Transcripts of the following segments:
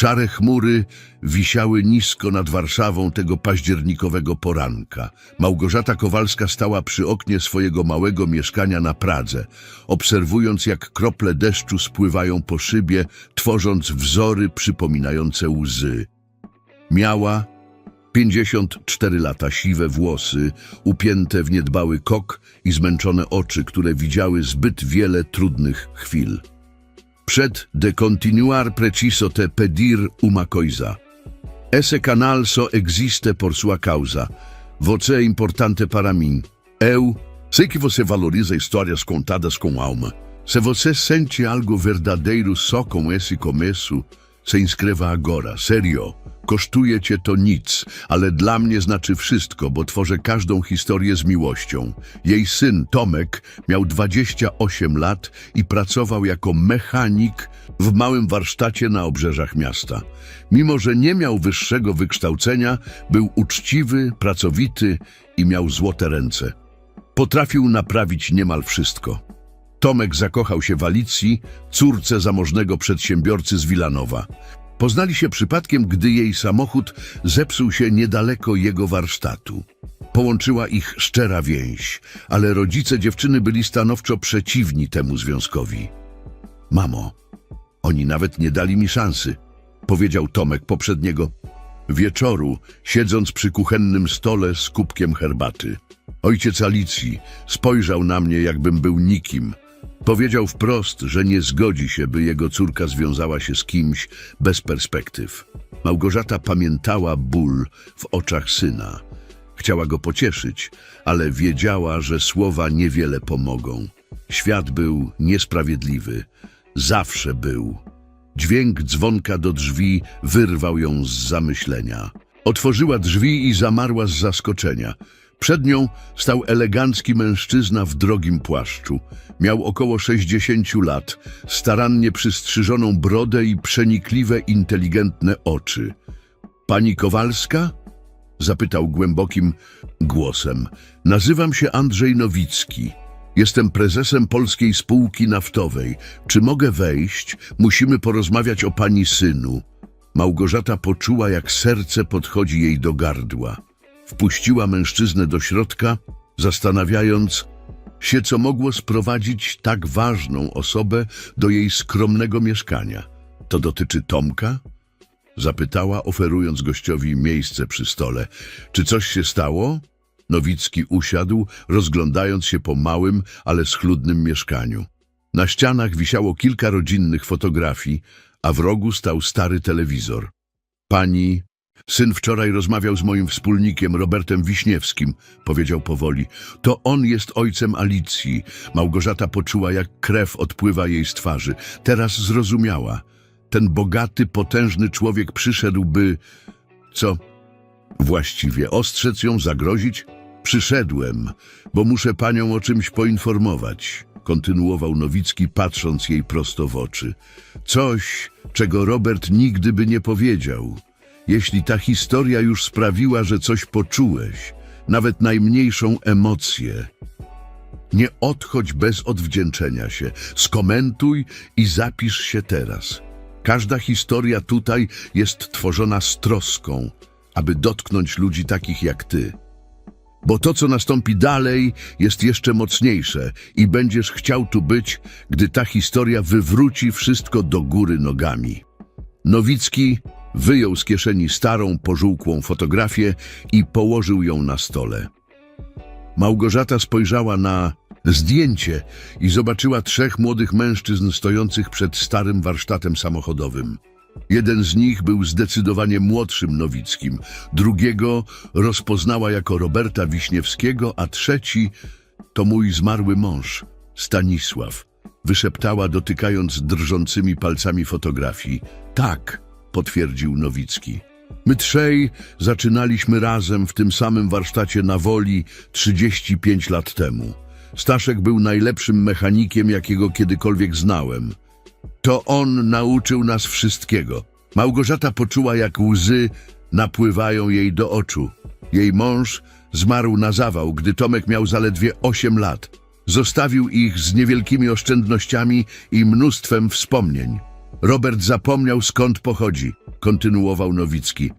Szare chmury wisiały nisko nad Warszawą tego październikowego poranka. Małgorzata Kowalska stała przy oknie swojego małego mieszkania na Pradze, obserwując jak krople deszczu spływają po szybie, tworząc wzory przypominające łzy. Miała 54 lata, siwe włosy, upięte w niedbały kok i zmęczone oczy, które widziały zbyt wiele trudnych chwil. De continuar preciso te pedir uma coisa. Esse canal so existe por sua causa. Você é importante para mim. Eu sei que você valoriza histórias contadas com alma. Se você sente algo verdadeiro só com esse começo, se inscreva agora, serio. Kosztuje cię to nic, ale dla mnie znaczy wszystko, bo tworzę każdą historię z miłością. Jej syn Tomek miał 28 lat i pracował jako mechanik w małym warsztacie na obrzeżach miasta. Mimo, że nie miał wyższego wykształcenia, był uczciwy, pracowity i miał złote ręce. Potrafił naprawić niemal wszystko. Tomek zakochał się w Alicji, córce zamożnego przedsiębiorcy z Wilanowa. Poznali się przypadkiem, gdy jej samochód zepsuł się niedaleko jego warsztatu. Połączyła ich szczera więź, ale rodzice dziewczyny byli stanowczo przeciwni temu związkowi. Mamo, oni nawet nie dali mi szansy, powiedział Tomek poprzedniego wieczoru, siedząc przy kuchennym stole z kubkiem herbaty. Ojciec Alicji spojrzał na mnie, jakbym był nikim. Powiedział wprost, że nie zgodzi się, by jego córka związała się z kimś bez perspektyw. Małgorzata pamiętała ból w oczach syna. Chciała go pocieszyć, ale wiedziała, że słowa niewiele pomogą. Świat był niesprawiedliwy. Zawsze był. Dźwięk dzwonka do drzwi wyrwał ją z zamyślenia. Otworzyła drzwi i zamarła z zaskoczenia. Przed nią stał elegancki mężczyzna w drogim płaszczu. Miał około 60 lat, starannie przystrzyżoną brodę i przenikliwe, inteligentne oczy. Pani Kowalska? Zapytał głębokim głosem. Nazywam się Andrzej Nowicki. Jestem prezesem Polskiej Spółki Naftowej. Czy mogę wejść? Musimy porozmawiać o pani synu. Małgorzata poczuła, jak serce podchodzi jej do gardła. Wpuściła mężczyznę do środka, zastanawiając się, co mogło sprowadzić tak ważną osobę do jej skromnego mieszkania. To dotyczy Tomka? Zapytała, oferując gościowi miejsce przy stole. Czy coś się stało? Nowicki usiadł, rozglądając się po małym, ale schludnym mieszkaniu. Na ścianach wisiało kilka rodzinnych fotografii, a w rogu stał stary telewizor. Pani, syn wczoraj rozmawiał z moim wspólnikiem Robertem Wiśniewskim, powiedział powoli. To on jest ojcem Alicji. Małgorzata poczuła, jak krew odpływa jej z twarzy. Teraz zrozumiała. Ten bogaty, potężny człowiek przyszedł, by... Co? Właściwie ostrzec ją, zagrozić? Przyszedłem, bo muszę panią o czymś poinformować, kontynuował Nowicki, patrząc jej prosto w oczy. Coś, czego Robert nigdy by nie powiedział. Jeśli ta historia już sprawiła, że coś poczułeś, nawet najmniejszą emocję, nie odchodź bez odwdzięczenia się. Skomentuj i zapisz się teraz. Każda historia tutaj jest tworzona z troską, aby dotknąć ludzi takich jak ty. Bo to, co nastąpi dalej, jest jeszcze mocniejsze i będziesz chciał tu być, gdy ta historia wywróci wszystko do góry nogami. Nowicki wyjął z kieszeni starą, pożółkłą fotografię i położył ją na stole. Małgorzata spojrzała na zdjęcie i zobaczyła trzech młodych mężczyzn stojących przed starym warsztatem samochodowym. Jeden z nich był zdecydowanie młodszym Nowickim, drugiego rozpoznała jako Roberta Wiśniewskiego, a trzeci to mój zmarły mąż, Stanisław. Wyszeptała, dotykając drżącymi palcami fotografii. Tak, potwierdził Nowicki. My trzej zaczynaliśmy razem w tym samym warsztacie na Woli 35 lat temu. Staszek był najlepszym mechanikiem, jakiego kiedykolwiek znałem. To on nauczył nas wszystkiego. Małgorzata poczuła, jak łzy napływają jej do oczu. Jej mąż zmarł na zawał, gdy Tomek miał zaledwie 8 lat. Zostawił ich z niewielkimi oszczędnościami i mnóstwem wspomnień. Robert zapomniał skąd pochodzi. kontynuował Nowicki.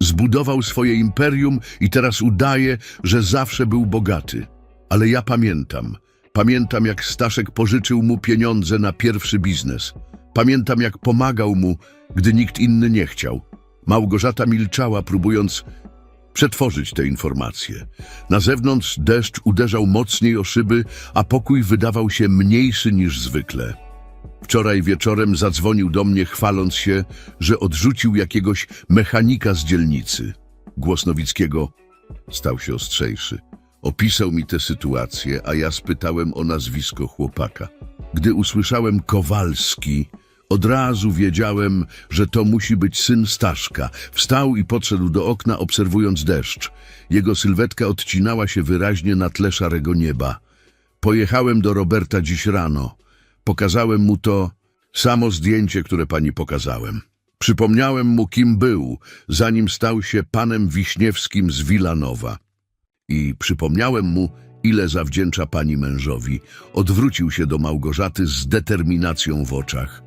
Zbudował swoje imperium i teraz udaje, że zawsze był bogaty. Ale ja pamiętam. Pamiętam, jak Staszek pożyczył mu pieniądze na pierwszy biznes. Pamiętam, jak pomagał mu, gdy nikt inny nie chciał. Małgorzata milczała, próbując przetworzyć te informacje. Na zewnątrz deszcz uderzał mocniej o szyby, a pokój wydawał się mniejszy niż zwykle. Wczoraj wieczorem zadzwonił do mnie, chwaląc się, że odrzucił jakiegoś mechanika z dzielnicy. Głos Nowickiego stał się ostrzejszy. Opisał mi tę sytuację, a ja spytałem o nazwisko chłopaka. Gdy usłyszałem Kowalski, od razu wiedziałem, że to musi być syn Staszka. Wstał i podszedł do okna, obserwując deszcz. Jego sylwetka odcinała się wyraźnie na tle szarego nieba. Pojechałem do Roberta dziś rano. Pokazałem mu to samo zdjęcie, które pani pokazałem. Przypomniałem mu, kim był, zanim stał się panem Wiśniewskim z Wilanowa. I przypomniałem mu, ile zawdzięcza pani mężowi. Odwrócił się do Małgorzaty z determinacją w oczach.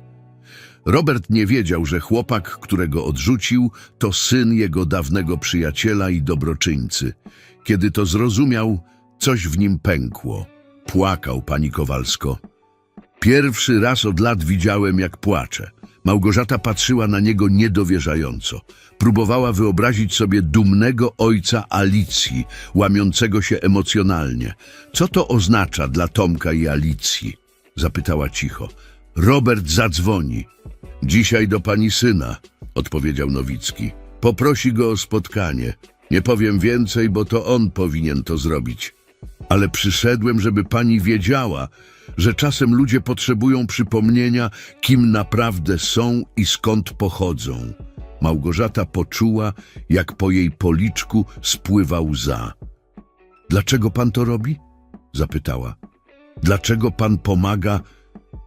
Robert nie wiedział, że chłopak, którego odrzucił, to syn jego dawnego przyjaciela i dobroczyńcy. Kiedy to zrozumiał, coś w nim pękło. Płakał pani Kowalsko. Pierwszy raz od lat widziałem, jak płacze. Małgorzata patrzyła na niego niedowierzająco. Próbowała wyobrazić sobie dumnego ojca Alicji, łamiącego się emocjonalnie. Co to oznacza dla Tomka i Alicji? Zapytała cicho. Robert zadzwoni. Dzisiaj do pani syna, odpowiedział Nowicki. Poprosi go o spotkanie. Nie powiem więcej, bo to on powinien to zrobić. Ale przyszedłem, żeby pani wiedziała, że czasem ludzie potrzebują przypomnienia, kim naprawdę są i skąd pochodzą. Małgorzata poczuła, jak po jej policzku spływa łza. Dlaczego pan to robi? zapytała. Dlaczego pan pomaga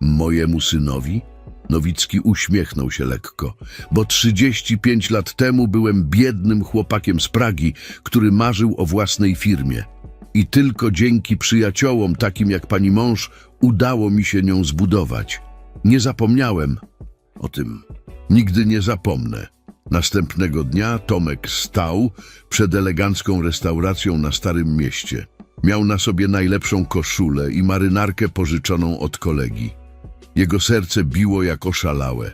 mojemu synowi? Nowicki uśmiechnął się lekko, bo 35 lat temu byłem biednym chłopakiem z Pragi, który marzył o własnej firmie. I tylko dzięki przyjaciołom takim jak pani mąż udało mi się nią zbudować. Nie zapomniałem o tym. Nigdy nie zapomnę. Następnego dnia Tomek stał przed elegancką restauracją na Starym Mieście. Miał na sobie najlepszą koszulę i marynarkę pożyczoną od kolegi. Jego serce biło jak oszalałe.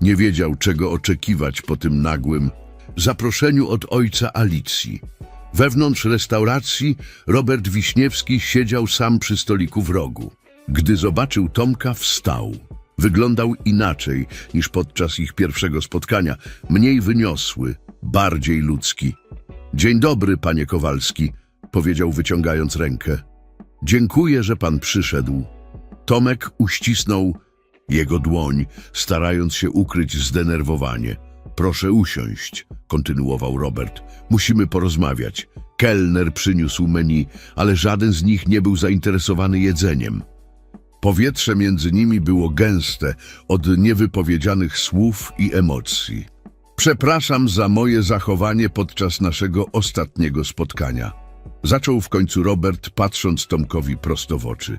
Nie wiedział, czego oczekiwać po tym nagłym zaproszeniu od ojca Alicji. Wewnątrz restauracji Robert Wiśniewski siedział sam przy stoliku w rogu. Gdy zobaczył Tomka, wstał. Wyglądał inaczej niż podczas ich pierwszego spotkania, mniej wyniosły, bardziej ludzki. Dzień dobry, panie Kowalski, powiedział wyciągając rękę. Dziękuję, że pan przyszedł. Tomek uścisnął jego dłoń, starając się ukryć zdenerwowanie. Proszę usiąść, kontynuował Robert. Musimy porozmawiać. Kelner przyniósł menu, ale żaden z nich nie był zainteresowany jedzeniem. Powietrze między nimi było gęste od niewypowiedzianych słów i emocji. Przepraszam za moje zachowanie podczas naszego ostatniego spotkania. Zaczął w końcu Robert, patrząc Tomkowi prosto w oczy.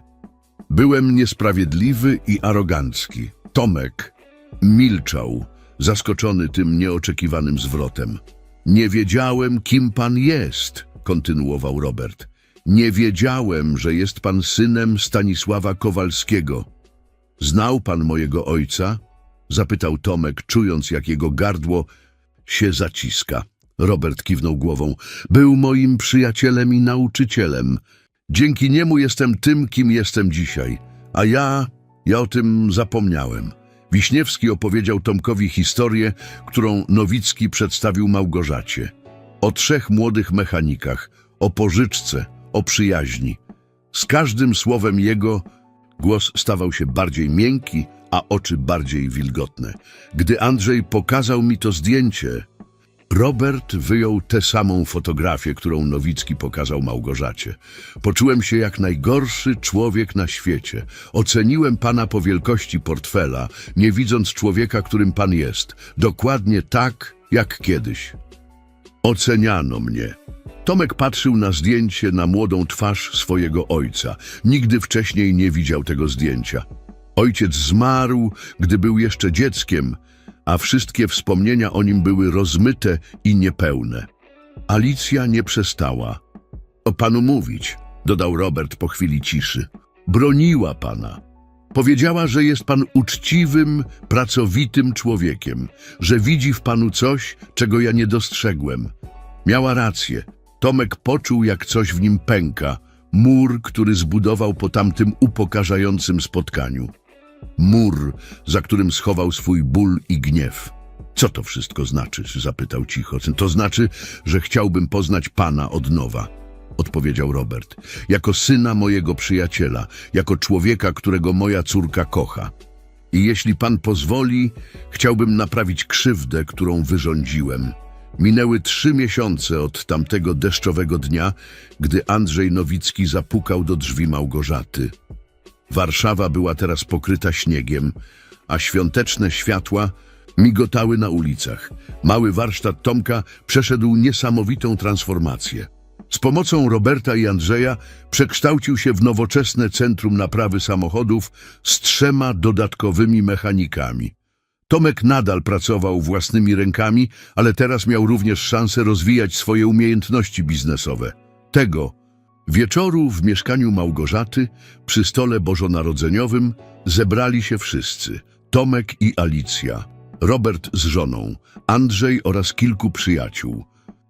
Byłem niesprawiedliwy i arogancki. Tomek milczał, zaskoczony tym nieoczekiwanym zwrotem. Nie wiedziałem, kim pan jest, kontynuował Robert. Nie wiedziałem, że jest pan synem Stanisława Kowalskiego. Znał pan mojego ojca? Zapytał Tomek, czując, jak jego gardło się zaciska. Robert kiwnął głową. Był moim przyjacielem i nauczycielem. Dzięki niemu jestem tym, kim jestem dzisiaj. A ja, ja o tym zapomniałem. Wiśniewski opowiedział Tomkowi historię, którą Nowicki przedstawił Małgorzacie. O trzech młodych mechanikach, o pożyczce, o przyjaźni. Z każdym słowem jego głos stawał się bardziej miękki, a oczy bardziej wilgotne. Gdy Andrzej pokazał mi to zdjęcie, Robert wyjął tę samą fotografię, którą Nowicki pokazał Małgorzacie. Poczułem się jak najgorszy człowiek na świecie. Oceniłem pana po wielkości portfela, nie widząc człowieka, którym pan jest. Dokładnie tak, jak kiedyś. Oceniano mnie. Tomek patrzył na zdjęcie, na młodą twarz swojego ojca. Nigdy wcześniej nie widział tego zdjęcia. Ojciec zmarł, gdy był jeszcze dzieckiem, a wszystkie wspomnienia o nim były rozmyte i niepełne. Alicja nie przestała. O panu mówić, dodał Robert po chwili ciszy. Broniła pana. Powiedziała, że jest pan uczciwym, pracowitym człowiekiem, że widzi w panu coś, czego ja nie dostrzegłem. Miała rację. Tomek poczuł, jak coś w nim pęka. Mur, który zbudował po tamtym upokarzającym spotkaniu. Mur, za którym schował swój ból i gniew. Co to wszystko znaczy? zapytał cicho. To znaczy, że chciałbym poznać pana od nowa. Odpowiedział Robert. Jako syna mojego przyjaciela, jako człowieka, którego moja córka kocha. I jeśli pan pozwoli, chciałbym naprawić krzywdę, którą wyrządziłem. Minęły trzy miesiące od tamtego deszczowego dnia, gdy Andrzej Nowicki zapukał do drzwi Małgorzaty. Warszawa była teraz pokryta śniegiem, a świąteczne światła migotały na ulicach. Mały warsztat Tomka przeszedł niesamowitą transformację. Z pomocą Roberta i Andrzeja przekształcił się w nowoczesne centrum naprawy samochodów z trzema dodatkowymi mechanikami. Tomek nadal pracował własnymi rękami, ale teraz miał również szansę rozwijać swoje umiejętności biznesowe. Tego wieczoru w mieszkaniu Małgorzaty przy stole bożonarodzeniowym zebrali się wszyscy. Tomek i Alicja, Robert z żoną, Andrzej oraz kilku przyjaciół.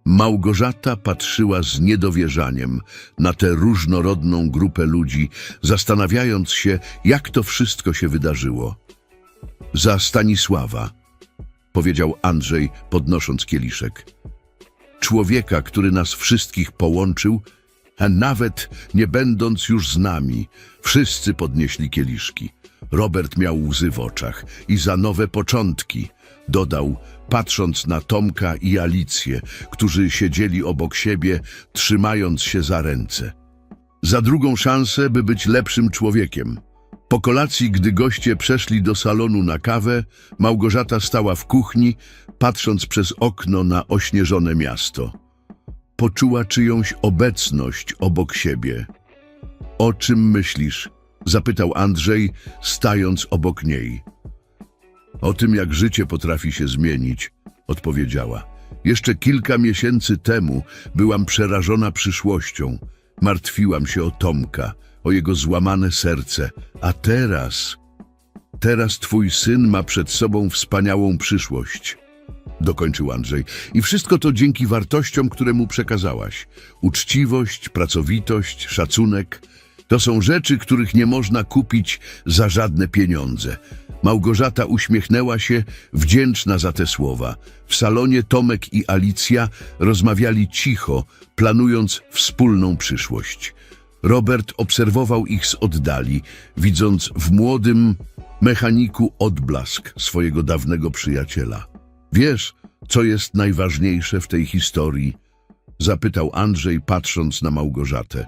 Małgorzata patrzyła z niedowierzaniem na tę różnorodną grupę ludzi, zastanawiając się, jak to wszystko się wydarzyło. Za Stanisława, powiedział Andrzej, podnosząc kieliszek. Człowieka, który nas wszystkich połączył, a nawet nie będąc już z nami, wszyscy podnieśli kieliszki. Robert miał łzy w oczach i za nowe początki, dodał, patrząc na Tomka i Alicję, którzy siedzieli obok siebie, trzymając się za ręce. Za drugą szansę, by być lepszym człowiekiem. Po kolacji, gdy goście przeszli do salonu na kawę, Małgorzata stała w kuchni, patrząc przez okno na ośnieżone miasto. Poczuła czyjąś obecność obok siebie. O czym myślisz? zapytał Andrzej, stając obok niej. O tym, jak życie potrafi się zmienić, odpowiedziała. Jeszcze kilka miesięcy temu byłam przerażona przyszłością. Martwiłam się o Tomka, o jego złamane serce. A teraz... Teraz twój syn ma przed sobą wspaniałą przyszłość. Dokończył Andrzej. I wszystko to dzięki wartościom, które mu przekazałaś. Uczciwość, pracowitość, szacunek. To są rzeczy, których nie można kupić za żadne pieniądze. Małgorzata uśmiechnęła się, wdzięczna za te słowa. W salonie Tomek i Alicja rozmawiali cicho, planując wspólną przyszłość. Robert obserwował ich z oddali, widząc w młodym mechaniku odblask swojego dawnego przyjaciela. Wiesz, co jest najważniejsze w tej historii? Zapytał Andrzej, patrząc na Małgorzatę.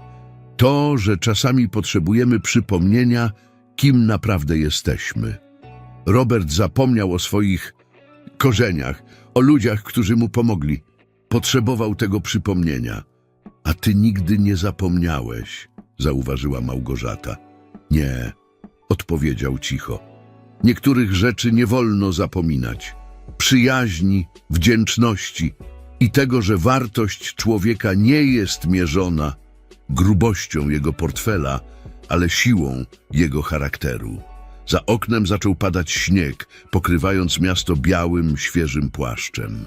To, że czasami potrzebujemy przypomnienia, kim naprawdę jesteśmy. Robert zapomniał o swoich korzeniach, o ludziach, którzy mu pomogli. Potrzebował tego przypomnienia. A ty nigdy nie zapomniałeś, zauważyła Małgorzata. Nie, odpowiedział cicho. Niektórych rzeczy nie wolno zapominać. Przyjaźni, wdzięczności i tego, że wartość człowieka nie jest mierzona grubością jego portfela, ale siłą jego charakteru. Za oknem zaczął padać śnieg, pokrywając miasto białym, świeżym płaszczem.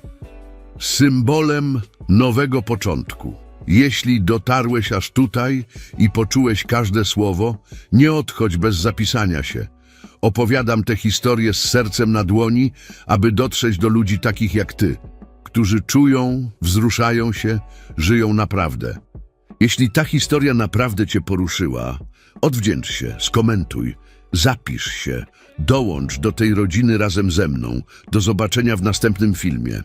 Symbolem nowego początku. Jeśli dotarłeś aż tutaj i poczułeś każde słowo, nie odchodź bez zapisania się. Opowiadam tę historię z sercem na dłoni, aby dotrzeć do ludzi takich jak ty, którzy czują, wzruszają się, żyją naprawdę. Jeśli ta historia naprawdę cię poruszyła, odwdzięcz się, skomentuj, zapisz się, dołącz do tej rodziny razem ze mną. Do zobaczenia w następnym filmie.